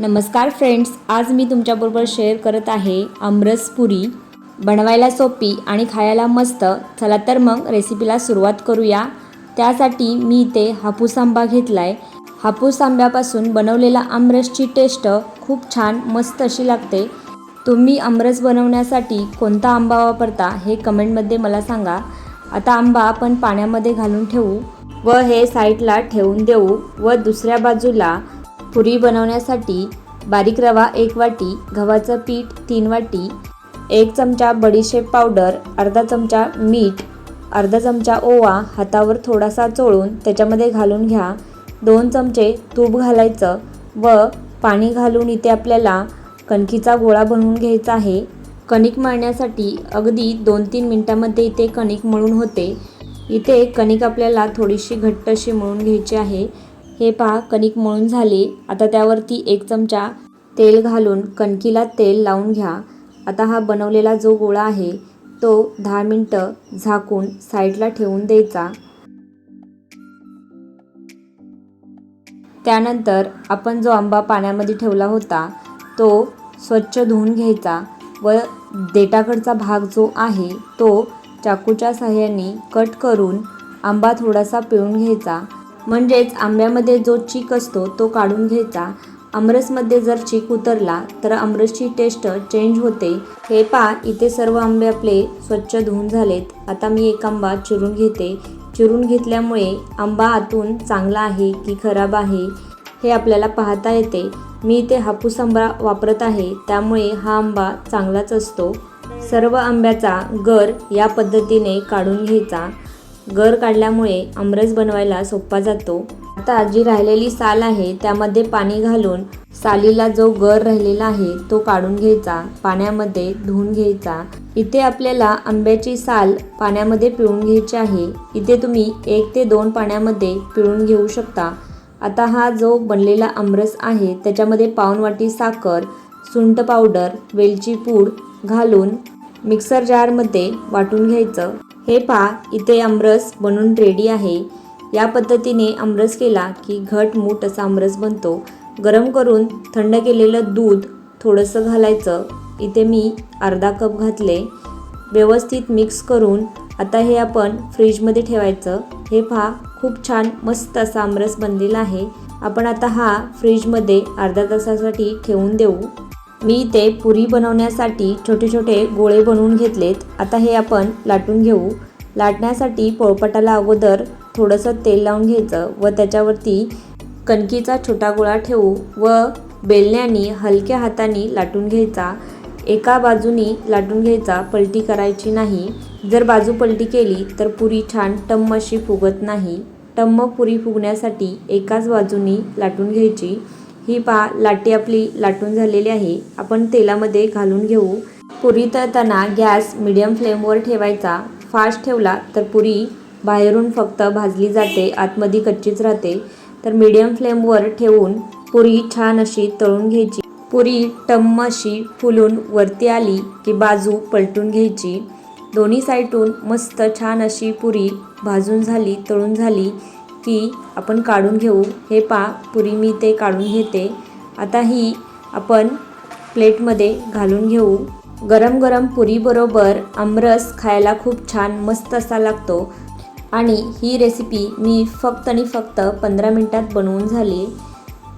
नमस्कार फ्रेंड्स आज मी तुमच्याबरोबर शेअर करत आहे आमरस पुरी. बनवायला सोपी आणि खायला मस्त. चला तर मग रेसिपीला सुरुवात करूया. त्यासाठी मी इथे हापूस आंबा घेतला आहे हापूस आंब्यापासून बनवलेला आमरसची टेस्ट खूप छान मस्त अशी लागते. तुम्ही आमरस बनवण्यासाठी कोणता आंबा वापरता हे कमेंटमध्ये मला सांगा. आता आंबा आपण पाण्यामध्ये घालून ठेवू व हे साईडला ठेवून देऊ व दुसऱ्या बाजूला पुरी बनवण्यासाठी बारीक रवा एक वाटी गव्हाचं पीठ तीन वाटी एक चमचा बडीशेप पावडर अर्धा चमचा मीठ अर्धा चमचा ओवा हातावर थोडासा चोळून त्याच्यामध्ये घालून घ्या. दोन चमचे तूप घालायचं व पाणी घालून इथे आपल्याला कणकीचा गोळा बनवून घ्यायचा आहे. कणिक मळण्यासाठी अगदी दोन तीन मिनटामध्ये इथे कणिक मळून होते. इथे कणिक आपल्याला थोडीशी घट्ट अशी मळून घ्यायची आहे. हे पहा कणिक मळून झाले. आता त्यावरती एक चमचा तेल घालून कणकीला तेल लावून घ्या. आता हा बनवलेला जो गोळा आहे तो दहा मिनटं झाकून साईडला ठेवून द्यायचा. त्यानंतर आपण जो आंबा पाण्यामध्ये ठेवला होता तो स्वच्छ धुवून घ्यायचा व देठाकडचा भाग जो आहे तो चाकूच्या साह्याने कट करून आंबा थोडासा पिळून घ्यायचा. म्हणजेच आंब्यामध्ये जो चीक असतो तो काढून घ्यायचा. आमरसमध्ये जर चीक उतरला तर आमरसची टेस्ट चेंज होते. हे पा इथे सर्व आंबे आपले स्वच्छ धुवून झालेत. आता मी एक आंबा चिरून घेते. चिरून घेतल्यामुळे आंबा आतून चांगला आहे की खराब आहे हे आपल्याला पाहता येते. मी इथे हापूस आंबा वापरत आहे त्यामुळे हा आंबा चांगलाच असतो. सर्व आंब्याचा गर या पद्धतीने काढून घ्यायचा. गर काढल्यामुळे आमरस बनवायला सोपा जातो. आता जी राहिलेली साल आहे त्यामध्ये पाणी घालून सालीला जो गर राहिलेला आहे तो काढून घ्यायचा पाण्यामध्ये धुवून घ्यायचा. इथे आपल्याला आंब्याची साल पाण्यामध्ये पिळून घ्यायची आहे. इथे तुम्ही एक ते दोन पाण्यामध्ये पिळून घेऊ शकता. आता हा जो बनलेला आमरस आहे त्याच्यामध्ये पाऊण वाटी साखर सुंठ पावडर वेलची पूड घालून मिक्सर जारमध्ये वाटून घ्यायचं. हे पहा इथे आमरस बनून रेडी आहे. या पद्धतीने आमरस केला की घट मूठ असा आमरस बनतो. गरम करून थंड केलेलं दूध थोडंसं घालायचं. इथे मी अर्धा कप घातले. व्यवस्थित मिक्स करून आता हे आपण फ्रीजमध्ये ठेवायचं. हे पहा खूप छान मस्त असा आमरस बनलेला आहे. आपण आता हा फ्रीजमध्ये अर्धा तासासाठी ठेवून देऊ. मी इथे पुरी बनवण्यासाठी छोटे छोटे गोळे बनवून घेतलेत. आता हे आपण लाटून घेऊ. लाटण्यासाठी पोळपटाला अगोदर थोडंसं तेल लावून घ्यायचं व त्याच्यावरती कणकीचा छोटा गोळा ठेवू व बेलण्याने हलक्या हाताने लाटून घ्यायचा. एका बाजूनी लाटून घ्यायचा पलटी करायची नाही. जर बाजू पलटी केली तर पुरी छान टम्म अशी फुगत नाही. टम्म पुरी फुगण्यासाठी एकाच बाजूनी लाटून घ्यायची. ही पा लाटी आपली लाटून झालेली आहे. आपण तेलामध्ये घालून घेऊ. पुरी तळताना गॅस मिडियम फ्लेमवर ठेवायचा. फास्ट ठेवला तर पुरी बाहेरून फक्त भाजली जाते आतमध्ये कच्चीच राहते. तर मीडियम फ्लेमवर ठेवून पुरी छान अशी तळून घ्यायची. पुरी टम्म अशी फुलून वरती आली की बाजू पलटून घ्यायची. दोन्ही साईडून मस्त छान अशी पुरी भाजून झाली तळून झाली. की आपण काढून घेऊ. हे पा पुरी मी ते काढून घेते. आता ही आपण प्लेटमध्ये घालून घेऊ. गरम गरम पुरीबरोबर आमरस खायला खूप छान मस्त असा लागतो. आणि ही रेसिपी मी फक्त आणि फक्त पंधरा मिनटात बनवून झाली.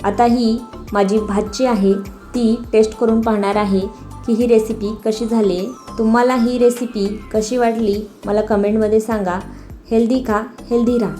आता ही माझी भाजी आहे. ती टेस्ट करून पाहणार आहे की ही रेसिपी कशी झाली. तुम्हाला ही रेसिपी कशी वाटली मला कमेंटमध्ये सांगा. हेल्दी खा हेल्दी राहा.